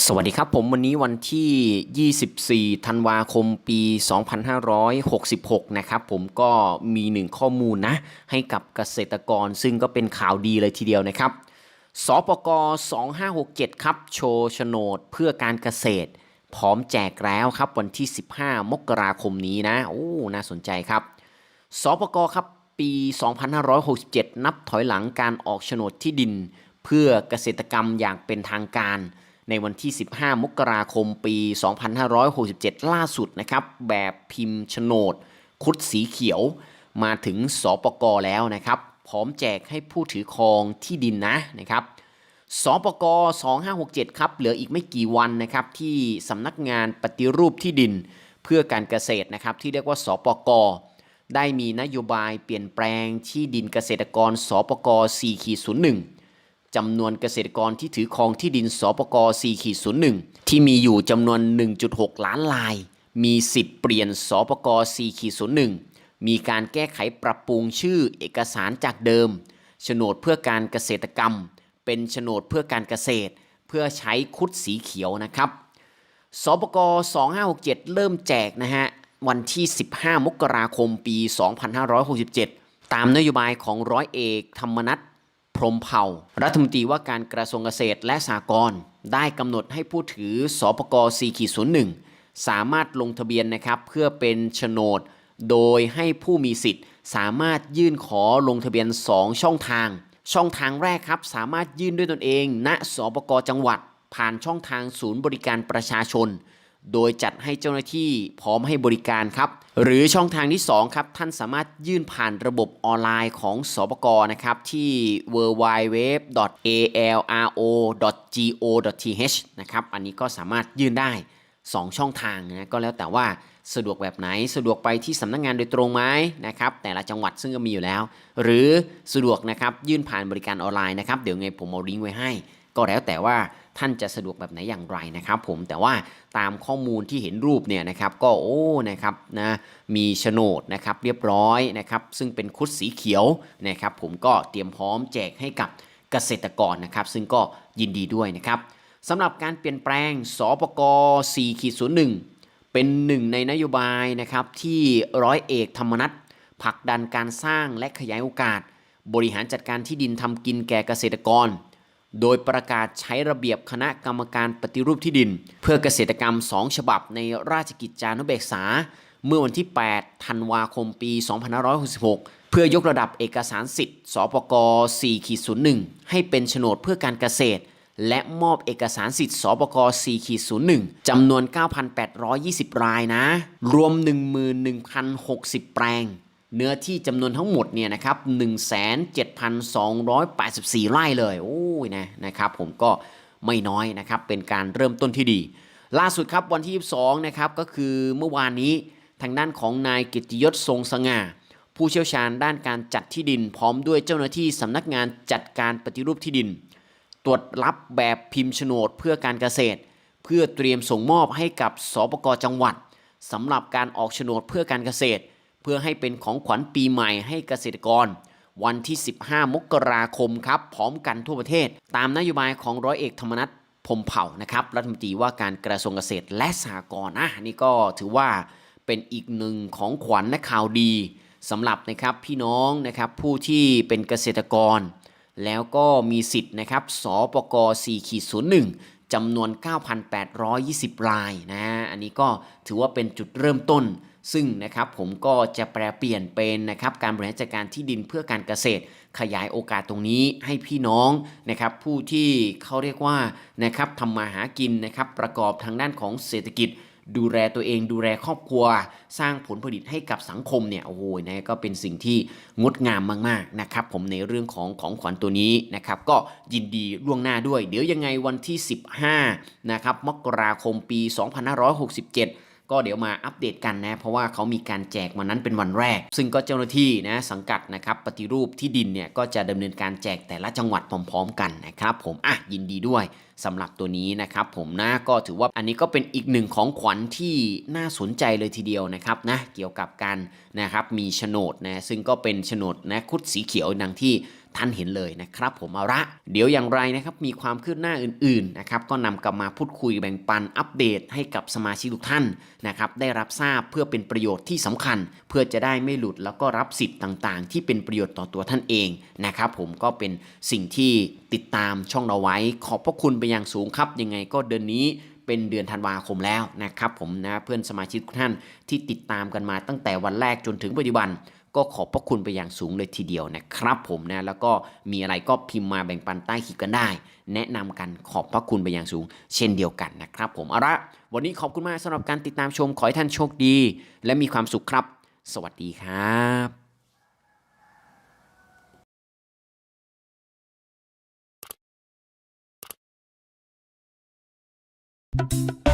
สวัสดีครับผมวันนี้วันที่ 24 ธันวาคมปี 2566 นะครับผมก็มีหนึ่งข้อมูลนะ ให้กับเกษตรกรซึ่งก็เป็นข่าวดีเลยทีเดียวนะครับสปก 2567 ครับ โชว์โฉนดเพื่อการเกษตร พร้อมแจกแล้วครับวันที่ 15 มกราคมนี้นะ โอ้ น่าสนใจครับสปกครับปี 2567 นับถอยหลังการออกโฉนดที่ดิน เพื่อเกษตรกรรมอย่างเป็นทางการ ในวันที่ 15 มกราคมปี 2567 ล่าสุดนะครับแบบพิมพ์โฉนด คุดสีเขียว มาถึงสปกแล้วนะครับ พร้อมแจกให้ผู้ถือครองที่ดินนะนะครับสปก2567 ครับ เหลืออีกไม่กี่วันนะครับ ที่สำนักงานปฏิรูปที่ดิน เพื่อการเกษตรนะครับ ที่เรียกว่า สปกได้มีนโยบายเปลี่ยนแปลงที่ดินเกษตรกร สปก401 จำนวนเกษตรกรที่ถือครองที่ดินสปก401 ที่มีอยู่จำนวน 1.6 ล้านลาย มีสิทธิ์เปลี่ยนสปก401 มีการแก้ไขปรับปรุงชื่อเอกสารจากเดิมโฉนดเพื่อการเกษตรกรรม เป็นโฉนดเพื่อการเกษตร เพื่อใช้คุดสีเขียวนะครับสปก2567 เริ่มแจกนะฮะวันที่ 15 มกราคมปี 2567 ตามนโยบายของร้อยเอกธรรมนัฐ รมเผ่า รัฐมนตรีว่าการกระทรวงเกษตรและสหกรณ์ได้กำหนดให้ผู้ถือสปก401 สามารถลงทะเบียนนะครับเพื่อเป็นโฉนด โดยให้ผู้มีสิทธิ์ สามารถยื่นขอลงทะเบียน 2 ช่องทาง ช่องทางแรกครับสามารถยื่นด้วยตนเอง ณสปกจังหวัด ผ่านช่องทางศูนย์บริการประชาชน โดยจัดให้เจ้าหน้าที่พร้อมให้บริการครับ หรือช่องทางที่ 2 ครับ ท่านสามารถยื่นผ่านระบบออนไลน์ของสปกนะครับ ที่ www.alro.go.th นะครับ อันนี้ก็สามารถยื่นได้ 2 ช่องทางนะก็แล้วแต่ว่าสะดวกแบบไหนสะดวกไปที่สำนักงานโดยตรงไหมนะครับแต่ละจังหวัดซึ่งก็มีอยู่แล้ว หรือสะดวกนะครับยื่นผ่านบริการออนไลน์นะครับเดี๋ยวไงผมเอาลิงก์ไว้ให้ ก็แล้วแต่ว่า ท่านจะสะดวกแบบไหนอย่างไรนะครับ ผมแต่ว่าตามข้อมูลที่เห็นรูปเนี่ยนะครับ ก็โอ้นะครับนะมีโฉนดนะครับเรียบร้อยนะครับซึ่งเป็นคุดสีเขียวนะครับ ผมก็เตรียมพร้อมแจกให้กับเกษตรกรนะครับ ซึ่งก็ยินดีด้วยนะครับสำหรับการเปลี่ยนแปลงสปก4.01เป็นหนึ่งในนโยบายนะครับที่ร้อยเอกธรรมนัฐผลักดันการสร้างและขยายโอกาส บริหารจัดการที่ดินทำกินแก่เกษตรกร โดยประกาศใช้ระเบียบคณะกรรมการปฏิรูปที่ดิน เพื่อเกษตรกรรม 2 ฉบับในราชกิจจานุเบกษา เมื่อวันที่ 8 ธันวาคมปี 2566 เพื่อยกระดับเอกสารสิทธิ์ สปก4.01 ให้เป็นโฉนดเพื่อการเกษตร และมอบเอกสารสิทธิ์ สปก4.01 จำนวน 9,820 รายนะ รวม 11,060 แปลง เนื้อที่จำนวนทั้งหมดเนี่ยนะครับ17,284 ไร่เลยโอ้ยนะนะครับผมก็ไม่น้อยนะครับเป็นการเริ่มต้นที่ดี ล่าสุดครับวันที่ 22 นะครับก็คือเมื่อวานนี้ทางด้านของนายกิติยศทรงสง่า ผู้เชี่ยวชาญด้านการจัดที่ดิน พร้อมด้วยเจ้าหน้าที่สำนักงานจัดการปฏิรูปที่ดิน ตรวจรับแบบพิมพ์โฉนดเพื่อการเกษตร เพื่อเตรียมส่งมอบให้กับสปกจังหวัดสำหรับการออกโฉนดเพื่อการเกษตร เพื่อให้เป็นของขวัญปีใหม่ให้เกษตรกร วันที่ 15 มกราคมครับ พร้อมกันทั่วประเทศ ตามนโยบายของร้อยเอกธรรมนัฐพรมเผ่านะครับรัฐมนตรีว่าการกระทรวงเกษตรและสหกรณ์นะนี่ก็ถือว่าเป็นอีกหนึ่งของขวัญและข่าวดีสำหรับนะครับพี่น้องนะครับผู้ที่เป็นเกษตรกร แล้วก็มีสิทธิ์นะครับสปก4.01จำนวน 9,820 รายนะอันนี้ก็ถือว่าเป็นจุดเริ่มต้น ซึ่งนะครับผมก็จะแปลเปลี่ยนเป็นนะครับการบริหารจัดการที่ดินเพื่อการเกษตร ขยายโอกาสตรงนี้ให้พี่น้องนะครับผู้ที่เขาเรียกว่านะครับทำมาหากินนะครับประกอบทางด้านของเศรษฐกิจ ดูแลตัวเองดูแลครอบครัว สร้างผลผลิตให้กับสังคมเนี่ยโอ้โหนะก็เป็นสิ่งที่งดงามมากๆนะครับผมในเรื่องของของขวัญตัวนี้นะครับก็ยินดีล่วงหน้าด้วย เดี๋ยวยังไงวันที่ 15นะครับมกราคมปี 2567 ก็เดี๋ยวมาอัปเดตกันนะ เพราะว่าเขามีการแจกวันนั้นเป็นวันแรก ซึ่งก็เจ้าหน้าที่นะสังกัดนะครับปฏิรูปที่ดินเนี่ยก็จะดำเนินการแจกแต่ละจังหวัดพร้อม ๆ กันนะครับผมอะยินดีด้วยสำหรับตัวนี้นะครับผมนะก็ถือว่าอันนี้ก็เป็นอีกหนึ่งของขวัญที่น่าสนใจเลยทีเดียวนะครับนะเกี่ยวกับการนะครับมีโฉนดนะซึ่งก็เป็นโฉนดนะคุดสีเขียวดังที่ ท่านเห็นเลยนะครับผมเอาละเดี๋ยวอย่างไรนะครับมีความคืบหน้าอื่นๆนะครับก็นำกลับมาพูดคุยแบ่งปันอัปเดตให้กับสมาชิกทุกท่านนะครับได้รับทราบเพื่อเป็นประโยชน์ที่สำคัญ เพื่อจะได้ไม่หลุดแล้วก็รับสิทธิ์ต่างๆ ที่เป็นประโยชน์ต่อตัวท่านเองนะครับผมก็เป็นสิ่งที่ติดตามช่องเราไว้ ขอบพระคุณไปอย่างสูงครับ ยังไงก็เดือนนี้เป็นเดือนธันวาคมแล้วนะครับผมนะเพื่อนสมาชิกทุกท่านที่ติดตามกันมาตั้งแต่วันแรกจนถึงปัจจุบัน ก็ขอบพระคุณไปอย่างสูงเลยทีเดียวนะครับผมนะแล้วก็มีอะไรก็พิมพ์มาแบ่งปันใต้คลิปกันได้ แนะนำกันขอบพระคุณไปอย่างสูง เช่นเดียวกันนะครับผมเอาละวันนี้ขอบคุณมากสำหรับการติดตามชมขอให้ท่านโชคดี และมีความสุขครับ สวัสดีครับ